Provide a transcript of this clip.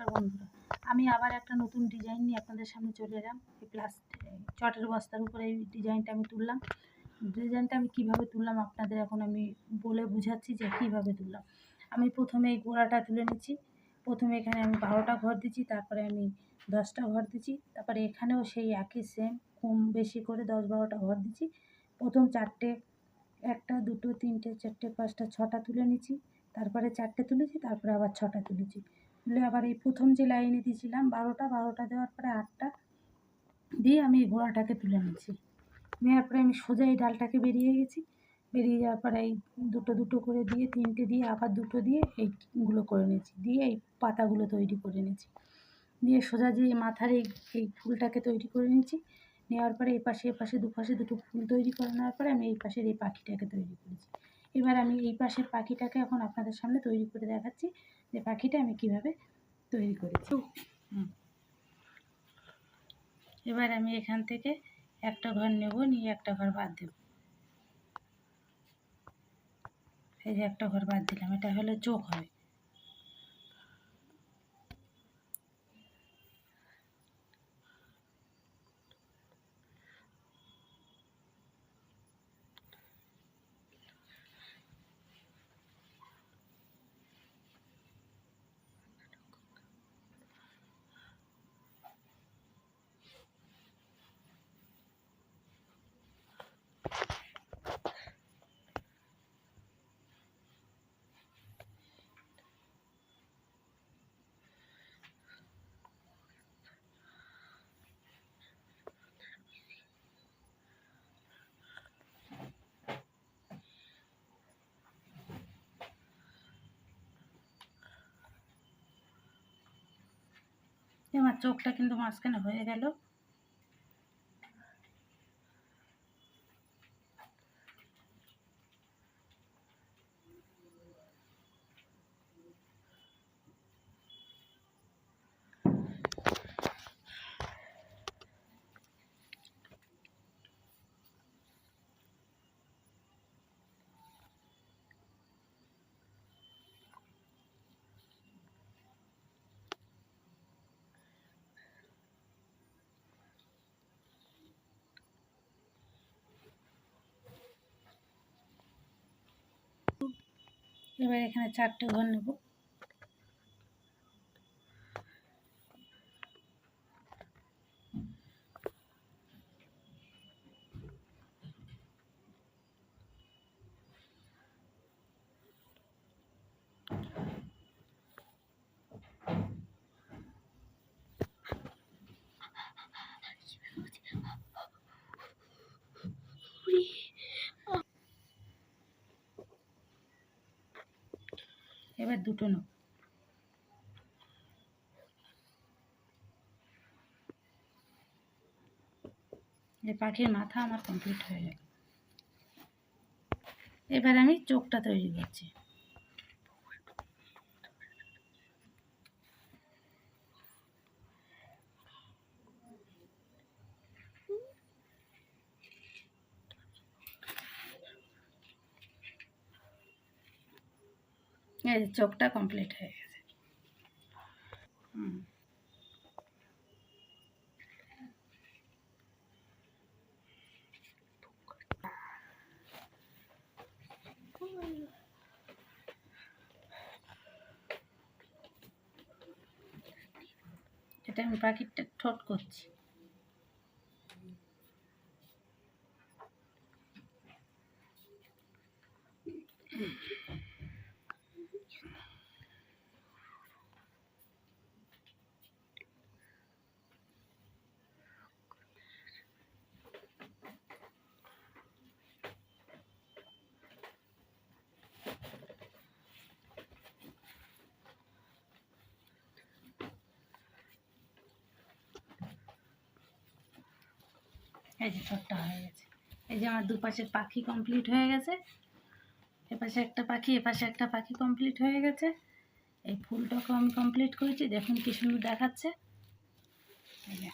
নমস্কার বন্ধুরা। আমি আবার একটা নতুন ডিজাইন নিয়ে আপনাদের সামনে চলে এলাম। এই প্লাস্টিক চটের বস্তার উপরে এই ডিজাইনটা আমি তুললাম। ডিজাইনটা আমি কীভাবে তুললাম আপনাদের এখন আমি বলে বুঝাচ্ছি যে কীভাবে তুললাম। আমি প্রথমে এই গোড়াটা তুলে নিচ্ছি। প্রথমে এখানে আমি বারোটা ঘর দিচ্ছি, তারপরে আমি দশটা ঘর দিচ্ছি। তারপরে এখানেও সেই একই সেম কম বেশি করে দশ বারোটা ঘর দিচ্ছি। প্রথম চারটে, একটা, দুটো, তিনটে, চারটে, পাঁচটা, ছটা তুলে নিচ্ছি। তারপরে চারটে তুলেছি, তারপরে আবার ছটা তুলেছি। তুলে আবার এই প্রথম যে লাইনে দিয়েছিলাম, বারোটা বারোটা দেওয়ার পরে আটটা দিয়ে আমি এই ঘোড়াটাকে তুলে নিচ্ছি নেওয়ার পরে আমি সোজা এই ডালটাকে বেরিয়ে গেছি। বেরিয়ে যাওয়ার পরে এই দুটো দুটো করে দিয়ে, তিনটে দিয়ে, আবার দুটো দিয়ে এইগুলো করে নিয়েছি। দিয়ে এই পাতাগুলো তৈরি করে নিয়েছি। দিয়ে সোজা যে মাথার এই এই ফুলটাকে তৈরি করে নিয়েছি। নেওয়ার পরে এই পাশে এ পাশে, দুপাশে দুটো ফুল তৈরি করে নেওয়ার পরে আমি এই পাশের এই পাখিটাকে তৈরি করেছি। এবার আমি এই পাশের পাখিটাকে এখন আপনাদের সামনে তৈরি করে দেখাচ্ছি। যে পাখিটা আমি কীভাবে তৈরি করেছি। এবার আমি এখান থেকে একটা ঘর নেব, নিয়ে একটা ঘর বাদ দেব। এই যে একটা ঘর বাদ দিলাম, এটা হলে চোখ হবে। আমার চোখটা কিন্তু মাঝখানে হয়ে গেল। এবার এখানে চারটে ঘর নেব। এবার দুটো নাও। যে পাখির মাথা আমার কমপ্লিট হয়ে গেল। এবার আমি চোখটা তৈরি করছি। চোখটা কমপ্লিট হয়ে গেছে। এটা আমি পাখিটা ঠোঁট করছি। এই যে ঠোঁটটা হয়ে গেছে। এই যে আমার দুপাশের পাখি কমপ্লিট হয়ে গেছে। এপাশে একটা পাখি, এপাশে একটা পাখি কমপ্লিট হয়ে গেছে। এই ফুলটাকেও আমি কমপ্লিট করেছি। দেখুন কি সুন্দর দেখাচ্ছে। এই যে